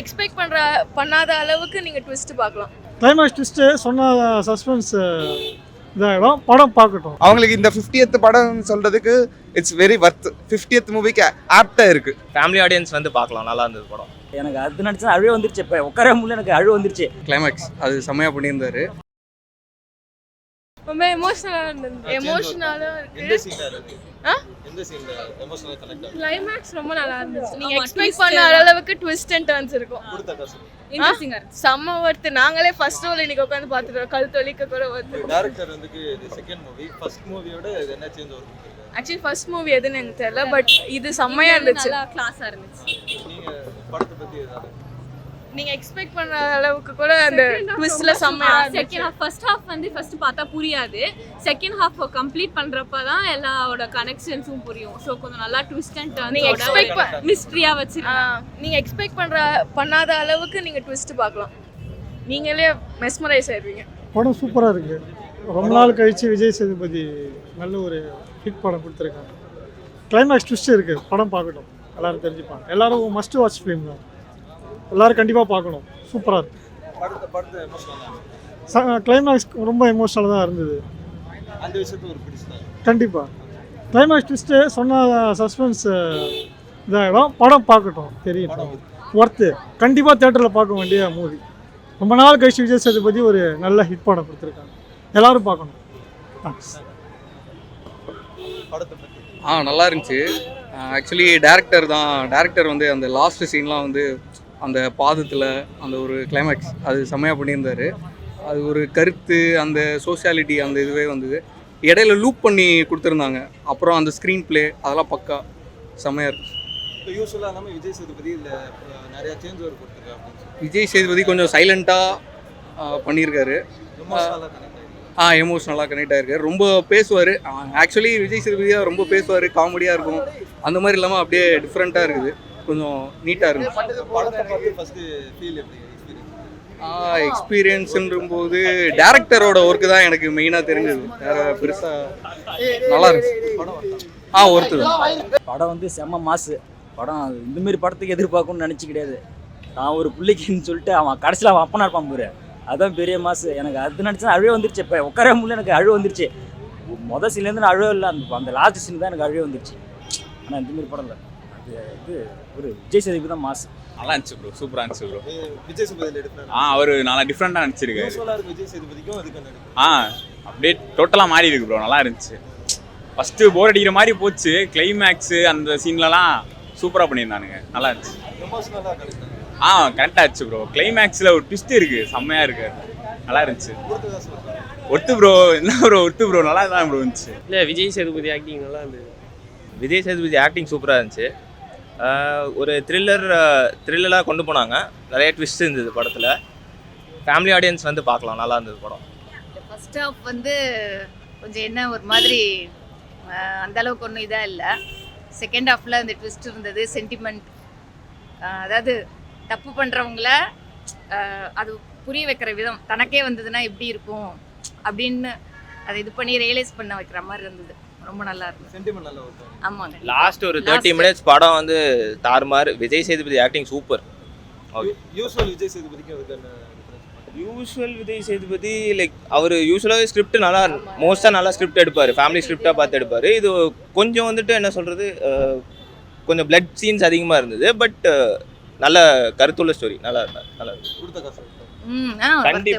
Expect பண்ற பண்ணாத அளவுக்கு நீங்க ட்விஸ்ட் பார்க்கலாம். கிளைமேக்ஸ் ட்விஸ்ட்டு சொன்ன சஸ்பென்ஸ் இதாகிடும் படம் பார்க்கட்டும். அவங்களுக்கு இந்த 50th படம் சொல்றதுக்கு இட்ஸ் வெரி வர்த் 50th மூவிக்கு ஆப்டா இருக்கு. ஃபேமிலி ஆடியன்ஸ் வந்து பார்க்கலாம். நல்லா இருந்தது படம். எனக்கு அது நடிச்சா அழுவே வந்துருச்சு. இப்போ உட்கார முடியல எனக்கு அழுவு வந்துருச்சு. கிளைமேக்ஸ் அது செம்மையா பண்ணியிருந்தாரு. ரொம்ப எமோஷனலா இருந்தது. எமோஷனலா இருக்கு. ஆ? கிளைமேக்ஸ் ரொம்ப நல்லா இருந்துச்சு. நீங்க எக்ஸ்பெக்ட் பண்ண அளவுக்கு ட்விஸ்ட் அண்ட் டர்ன்ஸ் இருக்கும். செம்ம ஒர்த்து நாங்களே ஃபர்ஸ்ட் ரோல் இன்னைக்கு உட்காந்து பார்த்துட்டோம் கல் தொலிக்க கூட ஒர்த்து டேரக்டர் வந்து இது செகண்ட் மூவி ஃபர்ஸ்ட் மூவியோட இது என்ன சேஞ்ச் வரும் ஆக்சுவலி ஃபர்ஸ்ட் மூவி எதுன்னு எனக்கு தெரியல பட் இது செம்மையா இருந்துச்சு. நல்லா கிளாஸா இருந்துச்சு. நீங்க படத்தை பத்தி ஏதாவது நீங்க எக்ஸ்பெக்ட் பண்ண அளவுக்கு கூட அந்த ட்விஸ்ட்ல செம்மையா செகண்ட் ஹாஃப் ஃபர்ஸ்ட் ஹாஃப் வந்து ஃபர்ஸ்ட் பார்த்தா புரியாது. செகண்ட் ஹாஃப் கம்ப்ளீட் பண்றப்ப தான் எல்லாரோட கனெக்ஷன்ஸும் புரியும். ஸோ கொஞ்சம் நல்லா ட்விஸ்ட் அண்ட் நீங்க expect ப- மிஸ்ட்ரியா வச்சிருக்காங்க. நீங்க எக்ஸ்பெக்ட் பண்ற பண்ணாத அளவுக்கு நீங்க ட்விஸ்ட் பார்க்கலாம். நீங்களே மெஸ்மரைஸ் ஆயிருவீங்க. படம் சூப்பராக இருக்குது ரொம்ப நாள் கழித்து விஜய் சேதுபதி நல்ல ஒரு ஹிட் படம் கொடுத்துருக்காங்க. கிளைமேக்ஸ் ட்விஸ்ட் இருக்குது படம் பார்க்கட்டும். எல்லாரும் தெரிஞ்சுப்பாங்க. எல்லாரும் மஸ்ட் வாட்ச் ஃபிலிம் தான். எல்லாரும் கண்டிப்பாக பார்க்கணும். சூப்பராக இருக்கு. எமோஷனல் கிளைமேக்ஸ் ரொம்ப எமோஷனலாக தான் இருந்தது. அந்த விஷயத்த ஒரு கண்டிப்பாக கிளைமேக்ஸ் ட்விஸ்ட்டு சொன்ன சஸ்பென்ஸ் இதாகிடும் படம் பார்க்கட்டும். தெரியும். ஒர்த்து கண்டிப்பாக தேட்டரில் பார்க்க வேண்டிய மூவி ரொம்ப நாள் கழிச்சு விஜய் சேதுபதி ஒரு நல்ல ஹிட் படம் கொடுத்துருக்காங்க. எல்லாரும் பார்க்கணும். தேங்க்ஸ் ஆ நல்லா இருந்துச்சு. ஆக்சுவலி டேரக்டர் தான். டேரக்டர் வந்து அந்த லாஸ்ட் சீன்லாம் வந்து அந்த பாதத்தில் அந்த ஒரு கிளைமேக்ஸ் அது செம்மையாக பண்ணியிருந்தாரு. அது ஒரு கருத்து அந்த சோஷியாலிட்டி அந்த இதுவே வந்தது. இடையில லூப் பண்ணி கொடுத்துருந்தாங்க. அப்புறம் அந்த ஸ்க்ரீன் ப்ளே அதெல்லாம் பக்கா. செம்மையாக இருக்கு இப்போ யூஸ்வலாக நம்ம விஜய் சேதுபதி இல்ல நிறைய சேஞ்ச் ஒரு கொடுத்துருக்காங்க விஜய் சேதுபதி கொஞ்சம் சைலண்ட்டாக பண்ணியிருக்காரு. ஆ எமோஷ்னலாக கனெக்ட் ஆயிருக்காரு. ரொம்ப பேசுவார். ஆக்சுவலி விஜய் சேதுபதியாக ரொம்ப பேசுவார். காமெடியாக இருக்கும். அந்த மாதிரி இல்லாமல் அப்படியே டிஃப்ரெண்ட்டாக இருக்குது. கொஞ்சம் நீட்டாக இருந்துச்சு. படத்தை பார்த்து ஃபர்ஸ்ட் ஃபீல் எப்படி எக்ஸ்பீரியன்ஸ் எக்ஸ்பீரியன்ஸுன்ற டேரக்டரோட ஒர்க்கு தான் எனக்கு மெயினாக தெரிஞ்சது. வேற பெருசாக நல்லா இருந்துச்சு. படம் ஆ ஒர்த்து தான் படம் வந்து செம்ம மாசு. படம் இந்த மாதிரி படத்துக்கு எதிர்பார்க்கணும்னு நினச்சி கிடையாது. நான் ஒரு பிள்ளைக்குன்னு சொல்லிட்டு அவன் கடைசியில் அவன் அப்பனா இருப்பான் பாரு. அதான் பெரிய மாசு. எனக்கு அது நடிச்சா அழுவே வந்துருச்சு. இப்போ உட்கார முடியல எனக்கு அழுவு வந்துருச்சு. மொதல் சீன்லேருந்து நான் அழுவே இல்லை. அந்த அந்த லாஸ்ட் சீன் தான் எனக்கு அழுவே வந்துருச்சு. ஆனால் இந்த மாதிரி படம் இல்லை. அது இது ஒரு விஜய் சேதுக்கு தான் மாசு. நல்லா இருந்துச்சு ப்ரோ சூப்பராக இருந்துச்சு ப்ரோ விஜய் சேதுபதி எடுக்கிறாங்க ஆ அவர் நல்லா டிஃப்ரெண்ட்டாக இருக்கு விஜய் சேதுபதிக்கும் அதுக்கு ஆ அப்படியே டோட்டலாக மாறி இருக்கு ப்ரோ நல்லா இருந்துச்சு. ஃபஸ்ட்டு போர் அடிக்கிற மாதிரி போச்சு கிளைமேக்ஸு அந்த சீன்லலாம் சூப்பராக பண்ணியிருந்தானுங்க நல்லா இருந்துச்சு. ஆ கரெக்டாக ஆச்சு ப்ரோ கிளைமேக்ஸில் ஒரு ட்விஸ்ட் இருக்குது செம்மையாக இருக்கு நல்லா இருந்துச்சு. ஒத்து ப்ரோ என்ன ப்ரோ ஒத்து ப்ரோ நல்லா தான் ப்ரோ இருந்துச்சு. இல்லை விஜய் சேதுபதி ஆக்டிங் நல்லா இருந்தது. விஜய் சேதுபதி ஆக்டிங் சூப்பராக இருந்துச்சு. ஒரு த்ரில்லர் த்ரில்லராக கொண்டு போனாங்க. நிறைய ட்விஸ்ட் இருந்தது படத்தில். ஃபேமிலி ஆடியன்ஸ் வந்து பார்க்கலாம். நல்லா இருந்தது படம். ஃபர்ஸ்ட் ஹாஃப் வந்து கொஞ்சம் என்ன ஒரு மாதிரி அந்த அளவுக்கு ஒன்றும் இதாக இல்லை. செகண்ட் ஹாஃபில் அந்த ட்விஸ்ட் இருந்தது சென்டிமெண்ட் அதாவது தப்பு பண்ணுறவங்கள அது புரிய வைக்கிற விதம். தனக்கே வந்ததுன்னா எப்படி இருக்கும்? அப்படின்னு அதை இது பண்ணி ரியலைஸ் பண்ண வைக்கிற மாதிரி இருந்தது. ரொம்ப நல்லா இருந்தது சென்டிமெண்ட் நல்லா ஆமாங்க லாஸ்ட் ஒரு தேர்ட்டி மினிட்ஸ் படம் வந்து தாறுமாறு Vijay Sethupathi acting super. Usual Vijay சேதுபதிக்கும் அதுக்கு என்ன difference? Usual Vijay Sethupathi like அவர் யூஸ்வலாகவே ஸ்கிரிப்ட் நல்லா மோஸ்ட்டாக நல்லா ஸ்கிரிப்ட் எடுப்பார். ஃபேமிலி ஸ்கிரிப்டாக பார்த்து எடுப்பார். இது கொஞ்சம் வந்துட்டு என்ன சொல்கிறது கொஞ்சம் பிளட் சீன்ஸ் அதிகமாக இருந்தது. பட் நல்ல கருத்துள்ள ஸ்டோரி நல்லா இருந்தார் நல்லா இருந்துச்சு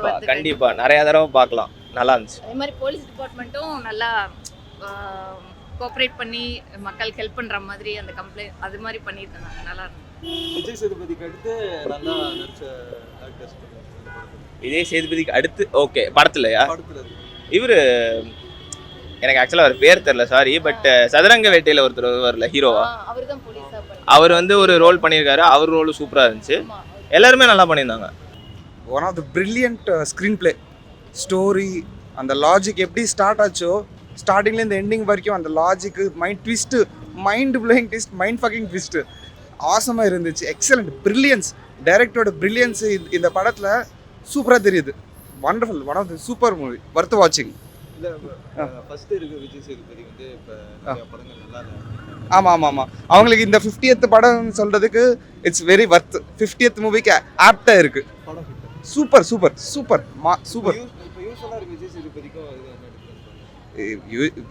வருது, கண்டிப்பாக நிறையா தடவை பார்க்கலாம். நல்லா இருந்துச்சு. அதே மாதிரி போலீஸ் டிபார்ட்மெண்ட்டும் நல்லா கோஆப்ரேட் பண்ணி மக்களுக்கு ஹெல்ப் பண்ணுற மாதிரி அந்த கம்ப்ளைண்ட் அது மாதிரி பண்ணிட்டு இருந்தாங்க நல்லா இருந்தது. விஜய் சேதுபதிக்கு அடுத்து நல்லா நடிச்ச ஆக்டர்ஸ் விஜய் சேதுபதிக்கு அடுத்து ஓகே படத்துலையா. இவர் எனக்கு ஆக்சுவலாக அவர் பேர் தெரில சாரி பட் சதுரங்க வேட்டையில் ஒருத்தர் வருவார்ல ஹீரோவா அவர் வந்து ஒரு ரோல் பண்ணியிருக்காரு அவர் ரோல் சூப்பராக இருந்துச்சு. எல்லாருமே நல்லா பண்ணியிருந்தாங்க. One of the brilliant screenplay story அந்த லாஜிக் எப்படி ஸ்டார்ட் ஆச்சோ ஸ்டார்டிங்லேருந்து எண்டிங் வரைக்கும் அந்த logic mind twist mind blowing twist mind fucking twist ஆசமாக இருந்துச்சு. எக்ஸலண்ட் பிரில்லியன்ஸ் டைரக்டரோட பிரில்லியன்ஸ் இந்த படத்தில் சூப்பராக தெரியுது. Wonderful one of the super movie worth வாட்சிங் ஆமாம் ஆமாம் ஆமாம் அவங்களுக்கு இந்த ஃபிஃப்டியத் படம் சொல்கிறதுக்கு இட்ஸ் வெரி ஒர்த் ஃபிஃப்டியத் மூவிக்கு ஆப்டாக இருக்குது சூப்பர் சூப்பர் சூப்பர் மா சூப்பர்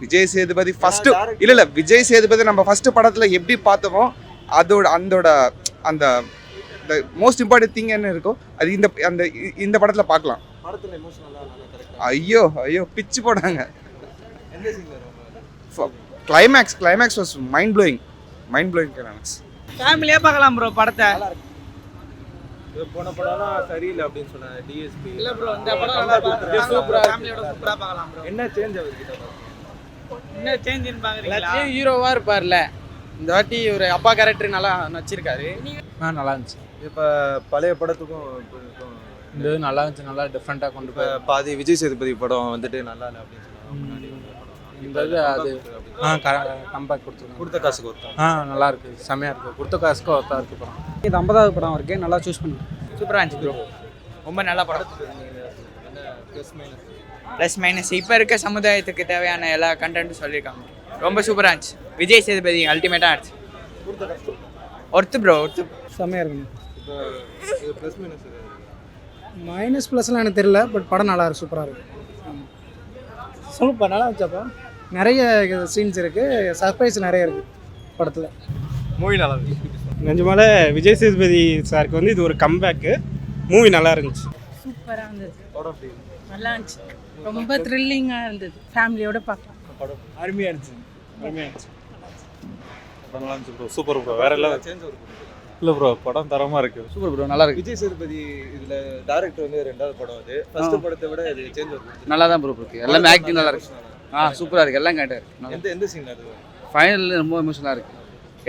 விஜய் சேதுபதி ஃபஸ்ட்டு இல்லை இல்லை விஜய் சேதுபதி நம்ம ஃபஸ்ட்டு படத்தில் எப்படி பார்த்தோமோ அதோட அந்தோட அந்த மோஸ்ட் இம்பார்ட்டன்ட் திங் என்ன இருக்கோ அது இந்த அந்த இந்த படத்தில் பார்க்கலாம். ஐயோ ஐயோ பிச்சு ரொம்ப climax climax was mind blowing mind blowing climax ஃபேமிலியாக பார்க்கலாம் ப்ரோ படத்தை. போன படம்லாம் சரியில்லை அப்படின்னு சொன்னாங்க டிஎஸ்பி இல்லை ப்ரோ இந்த படம் நல்லா பார்க்கலாம் சூப்பராக ஃபேமிலியோட சூப்பராக பார்க்கலாம் ப்ரோ என்ன சேஞ்ச் அவர்கிட்ட? என்ன சேஞ்சுன்னு பார்க்குறீங்களா? எல்லாத்துலேயும் ஹீரோவாக இருப்பார்ல. இந்த வாட்டி ஒரு அப்பா கேரக்டர் நல்லா நடிச்சிருக்காரு. ஆ நல்லா இருந்துச்சு. இப்ப பழைய படத்துக்கும் இந்த இது நல்லா இருந்துச்சு நல்லா டிஃப்ரெண்ட்டாக கொண்டு போய் பாதி விஜய் சேதுபதி படம் வந்துட்டு நல்லா இல்லை அப்படின்னு சொன்னாங்க. இந்த இது அது ஆ கம்பேக் கொடுத்துருக்காங்க. கொடுத்த காசுக்கு ஒருத்தன் ஆ நல்லா இருக்கு. செம்மையாக இருக்கு. கொடுத்த காசுக்கு ஒருத்தா இருக்கு படம். இது ஐம்பதாவது படம் இருக்கு. நல்லா சூஸ் பண்ணி. சூப்பராக இருந்துச்சு ப்ரோ ரொம்ப நல்ல படம். ப்ளஸ் மைனஸ் இப்போ இருக்க சமுதாயத்துக்கு தேவையான எல்லா கண்டென்ட்டும் சொல்லியிருக்காங்க ரொம்ப சூப்பராக இருந்துச்சு. விஜய் சேதுபதி அல்டிமேட்டாக இருந்துச்சு. ஒர்த்து ப்ரோ ஒர்த்து செம்மையாக இருக்குங்க இப்போ இது ப்ளஸ் மைனஸ் மைனஸ் ப்ளஸ்லாம் எனக்கு தெரியல பட் படம் நல்லா இருக்கு சூப்பராக இருக்கு. சொல்லுப்பா நல்லா இருந்துச்சாப்பா நிறைய சீன்ஸ் இருக்குது சர்ப்ரைஸ் நிறைய இருக்குது படத்தில். மூவி நல்லா இருக்கு நிஜமால விஜய் சேதுபதி சாருக்கு வந்து இது ஒரு கம்பேக்கு மூவி நல்லா இருந்துச்சு. சூப்பராக இருந்தது. நல்லா இருந்துச்சு. ரொம்ப த்ரில்லிங்காக இருந்தது. ஃபேமிலியோட பார்க்கலாம். படம் அருமையாக இருந்துச்சு. அருமையாக இருந்துச்சு இருந்துச்சு சூப்பர் ப்ரோ வேற எல்லாம் சேஞ்ச் இல்லை ப்ரோ படம் தரமாக இருக்குது சூப்பர் ப்ரோ நல்லா இருக்கு. விஜய் சேதுபதி இதுல டைரக்டர் வந்து ரெண்டாவது படம் அது. ஃபர்ஸ்ட் படத்தை விட இது சேஞ்ச் நல்லா தான் ப்ரோ இருக்கு. எல்லாமே ஆக்டிங் நல்லா இருக்கு. ஆ சூப்பராக இருக்கு. எல்லாம் கேட்டார் எந்த எந்த சீன் அது? ஃபைனல் ரொம்ப எமோஷனலாக இருக்கு.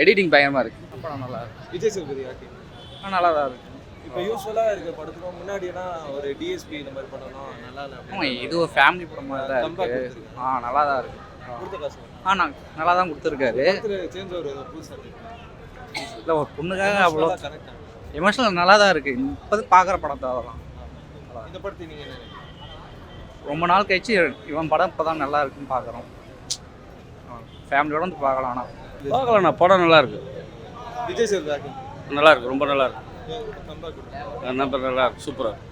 எடிட்டிங் பயங்கரமாக இருக்கு. படம் நல்லா இருக்கு. விஜய் சேதுபதி ஆக்டிங் ஆ நல்லா தான் இருக்கு. இப்போ யூஸ்வலா இருக்க படத்துக்கு முன்னாடினா ஒரு டிஎஸ்பி இந்த மாதிரி படம்லாம் நல்லா இல்லை இது ஒரு ஃபேமிலி படம் மாதிரி தான் கம்பேக் இருக்கு. கொடுத்துருக்காங்க. ஆ நல்லா தான் இருக்கு. கொடுத்த காசு ஆ நான் நல்லா தான் கொடுத்துருக்காரு. சேஞ்ச் ஒரு புதுசா இல்லை ஒரு பொண்ணுக்காக அவ்வளோ எமோஷனல் நல்லா தான் இருக்கு. இப்போது பார்க்குற படம் தான் அதெல்லாம் இந்த படத்தை நீங்க என்ன நினைக்கிறீங்க? ரொம்ப நாள் கழிச்சு இவன் படம் இப்போ தான் நல்லா இருக்குன்னு பார்க்குறோம். ஃபேமிலியோட வந்து பார்க்கலாம் ஆனால் பார்க்கலாண்ணா படம் நல்லா இருக்கு. விஜய் சேதுபதி நல்லா இருக்கு ரொம்ப நல்லா இருக்கு. நல்லா இருக்கு சூப்பராக